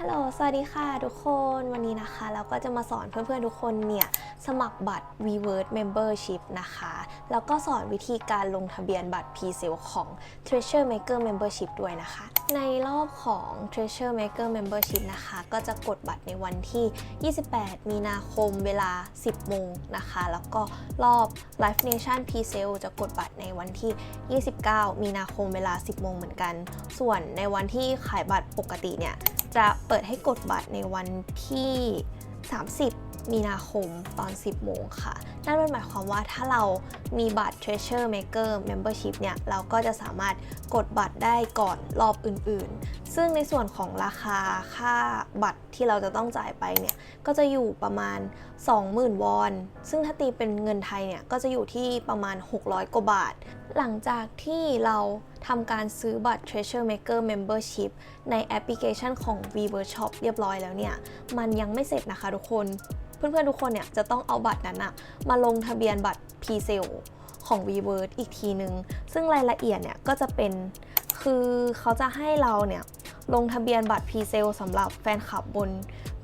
ฮัลโหล สวัสดีค่ะทุกคน วันนี้นะคะ เราก็จะมาสอนเพื่อนๆทุกคนเนี่ย สมัครบัตร v w o r d Membership นะคะ แล้วก็สอนวิธีการลงทะเบียนบัตร P-Sale ของ Treasure Maker Membership ด้วยนะคะ ในรอบของ Treasure Maker Membership นะคะ ก็จะกดบัตรในวันที่ 28 มีนาคมเวลา 10 โมงนะคะ แล้วก็รอบ Live Nation P-Sale จะกดบัตรในวันที่ 29 มีนาคมเวลา 10 โมงเหมือนกัน ส่วนในวันที่ขายบัตรปกติเนี่ย จะเปิดให้กดบัตรในวันที่ 30 มีนาคมตอน 10 โมงค่ะ นั่นเป็นหมายความว่าถ้าเรามีบัตร Treasure Maker Membership เนี่ย เราก็จะสามารถกดบัตรได้ก่อนรอบอื่นๆ ซึ่งในส่วนของราคาค่าบัตรที่เราจะต้องจ่ายไปเนี่ย ก็จะอยู่ประมาณ 20,000 วอน ซึ่งถ้าตีเป็นเงินไทยเนี่ย ก็จะอยู่ที่ประมาณ 600 กว่าบาท หลังจากที่เรา ทำการซื้อบัตร Treasure Maker Membership ในแอปพลิเคชันของ v w o r Shop เรียบร้อยแล้วเนี่ย มันยังไม่เสร็จนะคะทุกคน เพื่อนๆทุกคนเนี่ยจะต้องเอาบัตรนั้นอะมาลงทะเบียนบัตร P-Sale ของ v w o r อีกทีนึง ซึ่งรายละเอียดเนี่ยก็จะเป็นคือเขาจะให้เราเนี่ยลงทะเบียนบัตร P-Sale สำหรับแฟนคลับบน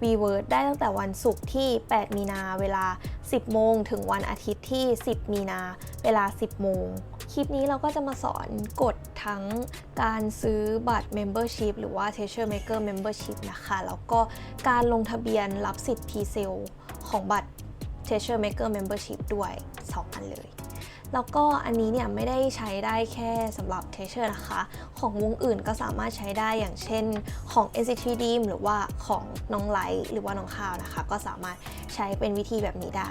v w o r ได้ตั้งแต่วันศุกร์ที่ 8 มีนาเวลา 10 โมง ถึงวันอาทิตย์ที่ 10 มีนาเวลา 10 โมง คลิปนี้เราก็จะมาสอนกฎ ทั้งการซื้อบัตร Membership หรือว่า Treasure Maker Membership นะคะ แล้วก็การลงทะเบียนรับสิทธิ์ P-Sale ของบัตร Treasure Maker Membership ด้วย 2 อันเลย แล้วก็อันนี้เนี่ยไม่ได้ใช้ได้แค่สำหรับ Treasure นะคะ ของวงอื่นก็สามารถใช้ได้อย่างเช่นของ NCT Dream หรือว่าของน้องไลท์หรือว่าน้องข้าวนะคะ ก็สามารถใช้เป็นวิธีแบบนี้ได้